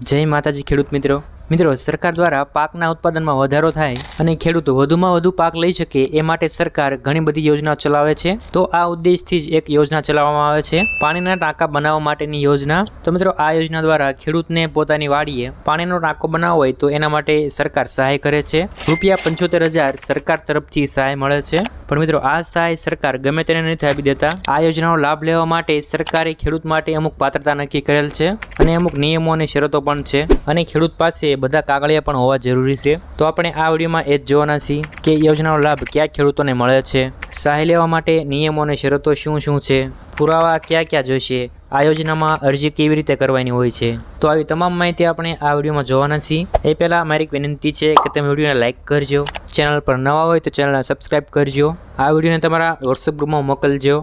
જય માતાજી ખેડૂત મિત્રો. મિત્રો, સરકાર દ્વારા પાકના ઉત્પાદનમાં વધારો થાય અને ખેડૂતો વધુમાં વધુ પાક લઈ શકે એ માટે સરકાર ઘણી બધી યોજનાઓ ચલાવે છે. તો આ ઉદ્દેશથી જ એક યોજના ચલાવવામાં આવે છે, પાણીના ટાંકા બનાવવા માટેની યોજના. તો મિત્રો, આ યોજના દ્વારા ખેડૂતને પોતાની વાડીએ પાણીનો ટાંકો બનાવવો હોય તો એના માટે સરકાર સહાય કરે છે. રૂપિયા પંચોતેર હજાર સરકાર તરફથી સહાય મળે છે. પણ મિત્રો, આ સહાય સરકાર ગમે તેને નથી આપી દેતા. આ યોજનાનો લાભ લેવા માટે સરકારે ખેડૂત માટે અમુક પાત્રતા નક્કી કરેલ છે અને અમુક નિયમો અને શરતો પણ છે અને ખેડૂત પાસે બધા કાગળિયા પણ હોવા જરૂરી છે. તો આપણે આ વિડીયોમાં એ જ જોવાના છીએ કે યોજનાનો લાભ કયા ખેડૂતોને મળે છે. સહાય લેવા માટે નિયમો અને શરતો શું શું છે? પુરાવા ક્યાં ક્યાં જોઈશે? આ યોજનામાં અરજી કેવી રીતે કરવાની હોય છે? તો આવી તમામ માહિતી આપણે આ વિડીયોમાં જોવાના છીએ. એ પહેલાં મારી એક વિનંતી છે કે તમે વિડીયોને લાઇક કરજો. ચેનલ પર નવા હોય તો ચેનલને સબસ્ક્રાઇબ કરજો. આ વિડીયોને તમારા વોટ્સઅપ ગ્રુપમાં મોકલજો.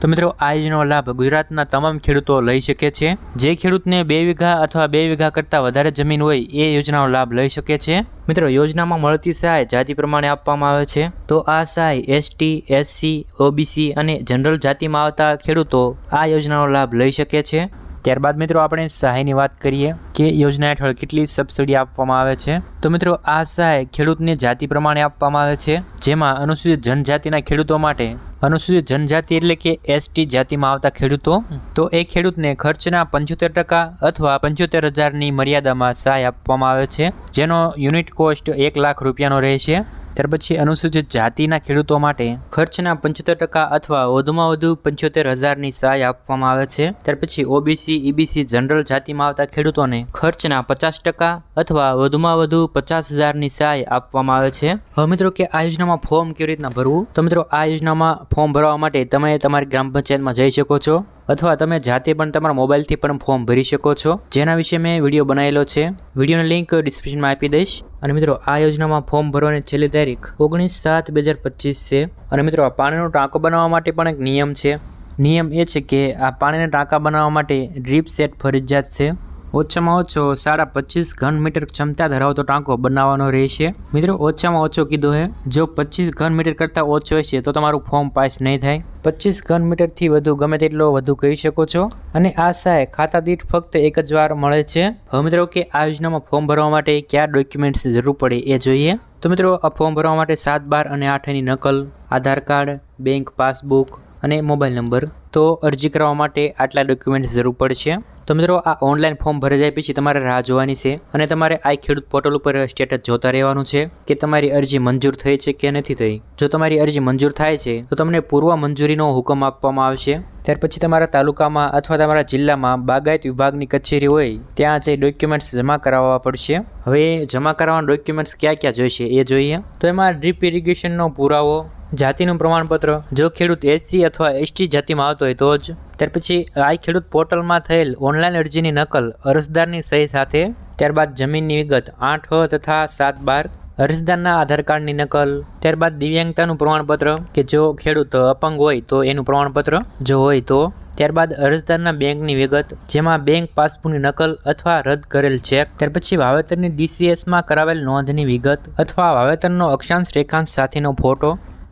તો મિત્રો આ યોજનાનો લાભ ગુજરાતના તમામ ખેડૂતો લઈ શકે છે. જે ખેડૂતને બે વીઘા અથવા બે વીઘા કરતાં વધારે જમીન હોય, એ યોજનાનો લાભ લઈ શકે છે. મિત્રો, યોજનામાં મળતી સહાય જાતિ પ્રમાણે આપવામાં આવે છે. તો આ સહાય એસટી, એસસી, ઓબીસી અને જનરલ જાતિમાં આવતા ખેડૂતો આ યોજનાનો લાભ લઈ શકે છે. ત્યારબાદ મિત્રો, આપણે સહાયની વાત કરીએ કે યોજના હેઠળ કેટલી સબસિડી આપવામાં આવે છે. તો મિત્રો, આ સહાય ખેડૂતને જાતિ પ્રમાણે આપવામાં આવે છે, જેમાં અનુસૂચિત જનજાતિના ખેડૂતો માટે અનુસૂચિત જનજાતિ એટલે કે એસટી જાતિમાં આવતા ખેડૂતો. તો એ ખેડૂતને ખર્ચના પંચોતેર ટકા અથવા પંચોતેર હજારની મર્યાદામાં સહાય આપવામાં આવે છે. જેનો યુનિટ કોસ્ટ એક લાખ રૂપિયાનો રહે છે ત્યાર પછી અનુસૂચિત જાતિના ખેડૂતો માટે ખર્ચના પંચોતેર ટકા અથવા વધુમાં વધુ પંચોતેર હજારની સહાય આપવામાં આવે છે. ત્યાર પછી ઓબીસી, ઈબીસી જનરલ જાતિમાં આવતા ખેડૂતોને ખર્ચના પચાસ ટકા અથવા વધુમાં વધુ પચાસ હજારની સહાય આપવામાં આવે છે. હવે મિત્રો કે આ યોજનામાં ફોર્મ કેવી રીતના ભરવું? તો મિત્રો આ યોજનામાં ફોર્મ ભરવા માટે તમે તમારી ગ્રામ પંચાયતમાં જઈ શકો છો. અથવા તમે જાતે પણ તમારા મોબાઈલથી પણ ફોર્મ ભરી શકો છો. જેના વિશે મેં વીડિયો બનાવેલો છે. વિડીયોની લિંક ડિસ્ક્રિપ્શનમાં આપી દઈશ. અને મિત્રો, આ યોજનામાં ફોર્મ ભરવાની છેલ્લી તારીખ ઓગણીસ સાત બે હજાર પચીસ છે. અને મિત્રો, આ પાણીનો ટાંકો બનાવવા માટે પણ એક નિયમ છે. નિયમ એ છે કે આ પાણીના ટાંકા બનાવવા માટે ડ્રીપ સેટ ફરજિયાત છે. ઓછામાં ઓછો સાડા પચીસ ઘન મીટર ક્ષમતા ધરાવતો ટાંકો બનાવવાનો રહેશે. મિત્રો, ઓછામાં ઓછો કીધો છે જો પચીસ ઘન મીટર કરતાં ઓછો હશે, તો તમારું ફોર્મ પાસ નહીં થાય. પચીસ ઘન મીટરથી વધુ ગમે તેટલો વધુ કરી શકો છો. અને આ સહાય ખાતા દીઠ ફક્ત એક જ વાર મળે છે. હવે મિત્રો, કે આ યોજનામાં ફોર્મ ભરવા માટે કયા ડોક્યુમેન્ટ્સ જરૂર પડે એ જોઈએ. તો મિત્રો, આ ફોર્મ ભરવા માટે સાત બાર અને આઠની નકલ, આધાર કાર્ડ, બેંક પાસબુક અને મોબાઈલ નંબર. તો અરજી કરવા માટે આટલા ડોક્યુમેન્ટ્સ જરૂર પડશે. તો મિત્રો, આ ઓનલાઈન ફોર્મ ભરાઈ જાય પછી તમારે રાહ જોવાની છે અને તમારે આ ખેડૂત પોર્ટલ ઉપર સ્ટેટસ જોતા રહેવાનું છે કે તમારી અરજી મંજૂર થઈ છે કે નથી થઈ. જો તમારી અરજી મંજૂર થાય છે, તો તમને પૂર્વ મંજૂરીનો હુકમ આપવામાં આવશે. ત્યાર પછી તમારા તાલુકામાં અથવા તમારા જિલ્લામાં બાગાયત વિભાગની કચેરી હોય, ત્યાં જે ડોક્યુમેન્ટ્સ જમા કરાવવા પડશે. હવે જમા કરાવવાના ડોક્યુમેન્ટ્સ ક્યાં ક્યાં જોઈશે એ જોઈએ. તો એમાં ડ્રીપ ઇરિગેશનનો પુરાવો જાતિનું પ્રમાણપત્ર, જો ખેડૂત એસસી અથવા એસટી જાતિમાં આવતો હોય તો જ. ત્યાર પછી, આ ખેડૂત પોર્ટલમાં થયેલ ઓનલાઈન અરજીની નકલ અરજદારની સહી સાથે, ત્યારબાદ જમીનની વિગત આઠ તથા સાત બાર, અરજદારના આધાર કાર્ડની નકલ, ત્યારબાદ દિવ્યાંગતાનું પ્રમાણપત્ર કે જો ખેડૂત અપંગ હોય તો એનું પ્રમાણપત્ર, જો હોય તો. ત્યારબાદ અરજદારના બેંકની વિગત, જેમાં બેંક પાસબુકની નકલ અથવા રદ કરેલ ચેક. ત્યાર પછી વાવેતરની ડીસીએસમાં કરાવેલ નોંધની વિગત અથવા વાવેતરનો અક્ષાંશ રેખાંશ સાથેનો ફોટો.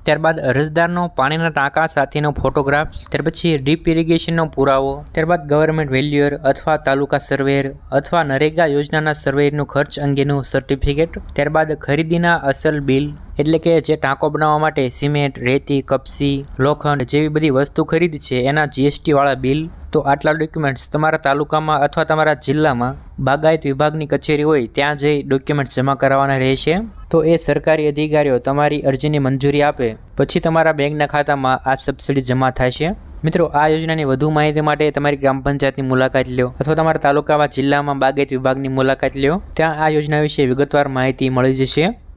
ત્યારબાદ અરજદારનો પાણીના ટાંકા સાથેનો ફોટોગ્રાફ ત્યાર પછી ડીપ ઇરિગેશનનો પુરાવો, ત્યારબાદ ગવર્મેન્ટ વેલ્યુઅર અથવા તાલુકા સર્વેર અથવા નરેગા યોજનાના સર્વેરનું ખર્ચ અંગેનું સર્ટિફિકેટ, ત્યારબાદ ખરીદીના અસલ બિલ એટલે કે જે ટાંકો બનાવવા માટે સિમેન્ટ, રેતી, કપસી, લોખંડ જેવી બધી વસ્તુ ખરીદ છે એના જીએસટીવાળા બિલ, તો આટલા ડોક્યુમેન્ટ્સ તમારા તાલુકામાં અથવા તમારા જિલ્લામાં બાગાયત વિભાગની કચેરી હોય ત્યાં જઈ ડોક્યુમેન્ટ્સ જમા કરાવવાના રહેશે. તો એ સરકારી અધિકારીઓ તમારી અરજીની મંજૂરી આપે, પછી તમારા બેંકના ખાતામાં આ સબસિડી જમા થશે મિત્રો, આ યોજનાની વધુ માહિતી માટે તમારી ગ્રામ પંચાયતની મુલાકાત લ્યો અથવા તમારા તાલુકામાં, જિલ્લામાં બાગાયત વિભાગની મુલાકાત લો ત્યાં આ યોજના વિશે વિગતવાર માહિતી મળી જશે.